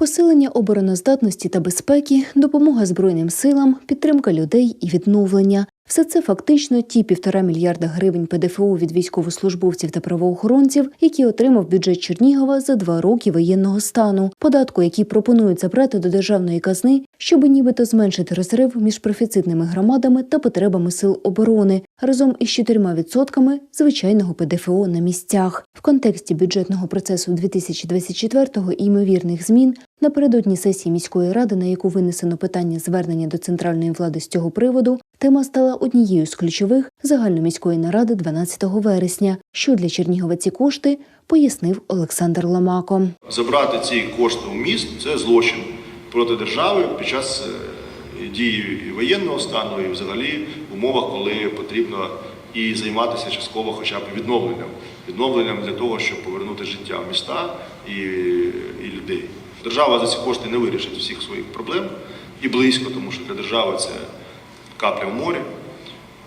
Посилення обороноздатності та безпеки, допомога Збройним силам, підтримка людей і відновлення все це фактично ті півтора мільярда гривень ПДФО від військовослужбовців та правоохоронців, які отримав бюджет Чернігова за два роки воєнного стану, податку, який пропонують забрати до державної казни, щоб нібито зменшити розрив між профіцитними громадами та потребами сил оборони разом із 4% звичайного ПДФО на місцях. В контексті бюджетного процесу 2024-го і ймовірних змін напередодні сесії міської ради, на яку винесено питання звернення до центральної влади з цього приводу, тема стала однією з ключових загальноміської наради 12 вересня. Що для Чернігова ці кошти пояснив Олександр Ламако. Забрати ці кошти у міст це злочин проти держави під час е, дії воєнного стану і взагалі в умовах, коли потрібно і займатися частково хоча б відновленням. Відновленням для того, щоб повернути життя в міста і, і людей. Держава за ці кошти не вирішить всіх своїх проблем і близько, тому що для держави це капля в морі,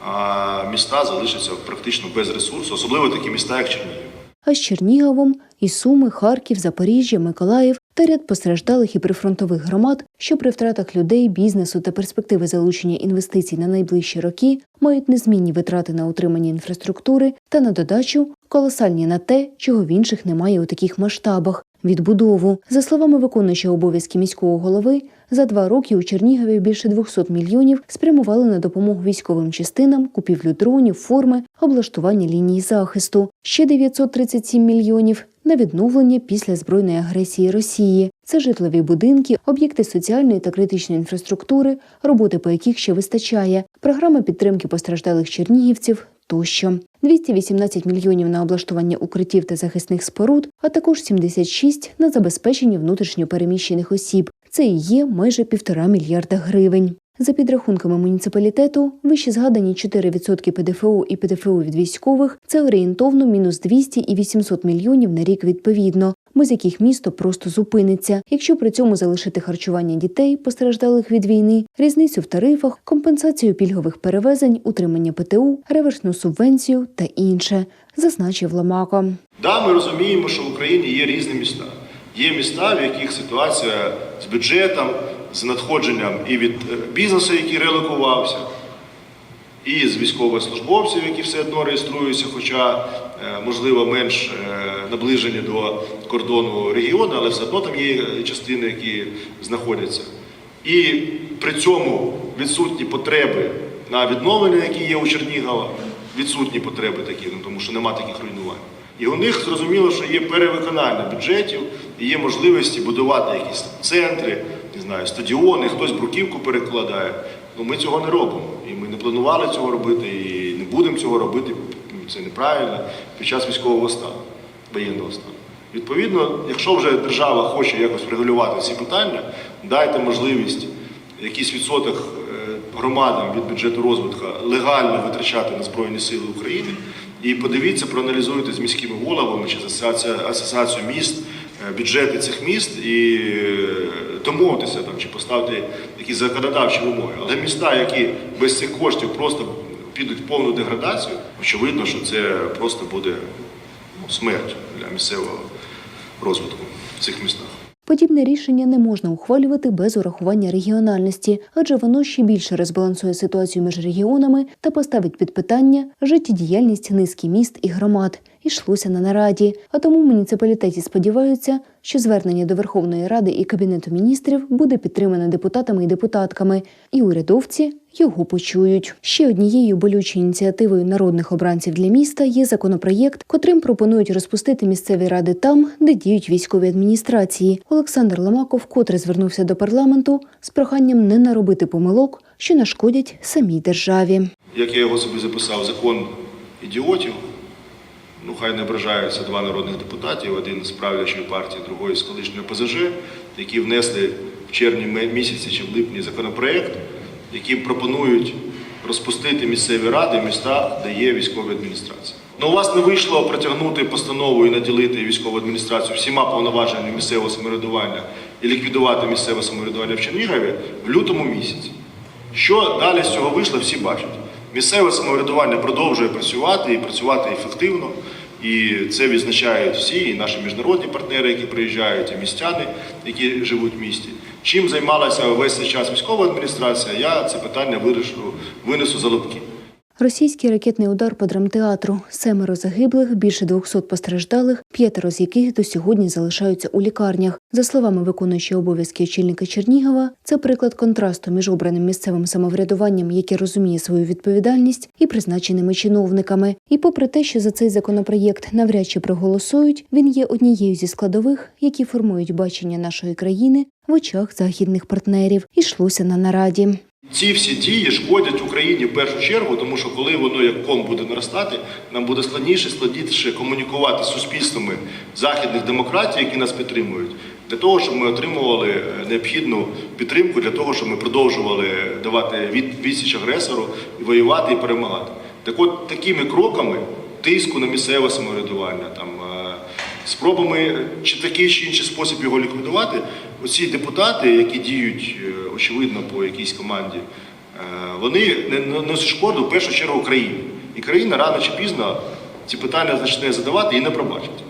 а міста залишаться практично без ресурсу, особливо такі міста, як Чернігів. А з Черніговом і Суми, Харків, Запоріжжя, Миколаїв та ряд постраждалих і прифронтових громад, що при втратах людей, бізнесу та перспективи залучення інвестицій на найближчі роки мають незмінні витрати на утримання інфраструктури та на додачу колосальні на те, чого в інших немає у таких масштабах. Відбудову за словами виконуючого обов'язки міського голови, за два роки у Чернігові більше 200 мільйонів спрямували на допомогу військовим частинам, купівлю дронів, форми, облаштування лінії захисту. Ще 937 мільйонів на відновлення після збройної агресії Росії. Це житлові будинки, об'єкти соціальної та критичної інфраструктури, роботи по яких ще вистачає, програма підтримки постраждалих чернігівців тощо. 218 мільйонів на облаштування укриттів та захисних споруд, а також 76 на забезпечення внутрішньо переміщених осіб. Це і є майже півтора мільярда гривень. За підрахунками муніципалітету, вище згадані 4% ПДФО і ПДФО від військових це орієнтовно мінус 200 і 800 мільйонів на рік відповідно, без яких місто просто зупиниться. Якщо при цьому залишити харчування дітей, постраждалих від війни, різницю в тарифах, компенсацію пільгових перевезень, утримання ПТУ, реверсну субвенцію та інше, зазначив Ламако. Да, ми розуміємо, що в Україні є різні міста. Є міста, в яких ситуація з бюджетом, з надходженням і від е, бізнесу, який релокувався, і з військовослужбовців, які все одно реєструються, хоча, е, можливо, менш е, наближені до кордону регіону, але все одно там є частини, які знаходяться. І при цьому відсутні потреби на відновлення, які є у Чернігова, відсутні потреби такі, ну, тому що нема таких руйнувань. І у них зрозуміло, що є перевиконання бюджетів і є можливості будувати якісь центри, не знаю, стадіони, хтось бруківку перекладає. Ну ми цього не робимо. І ми не планували цього робити, і не будемо цього робити. Це неправильно під час військового стану, воєнного стану. Відповідно, якщо вже держава хоче якось регулювати ці питання, дайте можливість якийсь відсоток е, громадам від бюджету розвитку легально витрачати на Збройні Сили України. І подивіться, проаналізуйте з міськими головами чи з асоціацією міст е, бюджети цих міст і е, домовитися там чи поставити якісь законодавчі вимоги. Але міста, які без цих коштів просто підуть в повну деградацію, очевидно, що це просто буде ну, смерть для місцевого розвитку в цих містах. Подібне рішення не можна ухвалювати без урахування регіональності, адже воно ще більше розбалансує ситуацію між регіонами та поставить під питання життєдіяльність низки міст і громад. Ішлося на нараді. А тому муніципалітеті сподіваються, що звернення до Верховної Ради і Кабінету міністрів буде підтримане депутатами і депутатками, і урядовці його почують. Ще однією болючою ініціативою народних обранців для міста є законопроєкт, котрим пропонують розпустити місцеві ради там, де діють військові адміністрації. Олександр Ламаков вкотре звернувся до парламенту з проханням не наробити помилок, що нашкодять самій державі. Як я його собі записав, закон ідіотів. Ну, хай не ображаються два народних депутатів, один з правлячої партії, другий з колишньої ПЗЖ, які внесли в червні місяці чи в липні законопроект, яким пропонують розпустити місцеві ради в містах, де є військові адміністрації. Ну, у вас не вийшло протягнути постанову і наділити військову адміністрацію всіма повноваженнями місцевого самоврядування і ліквідувати місцеве самоврядування в Чернігові в лютому місяці. Що далі з цього вийшло, всі бачать. Місцеве самоврядування продовжує працювати і працювати ефективно. І це відзначають всі, і наші міжнародні партнери, які приїжджають, і містяни, які живуть в місті. Чим займалася весь цей час військова адміністрація, я це питання вирішу, винесу за лобки. Російський ракетний удар по драмтеатру. Семеро загиблих, більше 200 постраждалих, п'ятеро з яких до сьогодні залишаються у лікарнях. За словами виконуючого обов'язки очільника Чернігова, це приклад контрасту між обраним місцевим самоврядуванням, яке розуміє свою відповідальність, і призначеними чиновниками. І попри те, що за цей законопроєкт навряд чи проголосують, він є однією зі складових, які формують бачення нашої країни в очах західних партнерів. Ішлося на нараді. Ці всі дії шкодять Україні в першу чергу, тому що коли воно як ком буде наростати, нам буде складніше, складніше комунікувати з суспільствами західних демократій, які нас підтримують, для того, щоб ми отримували е, необхідну підтримку, для того, щоб ми продовжували давати від, відсіч агресору, і воювати і перемагати. Так от такими кроками тиску на місцеве самоврядування, там е, спробами чи такий чи інший спосіб його ліквідувати, оці депутати, які діють е, очевидно по якійсь команді, е, вони не наносять шкоду в першу чергу країні. І країна рано чи пізно ці питання почне задавати і не пробачить.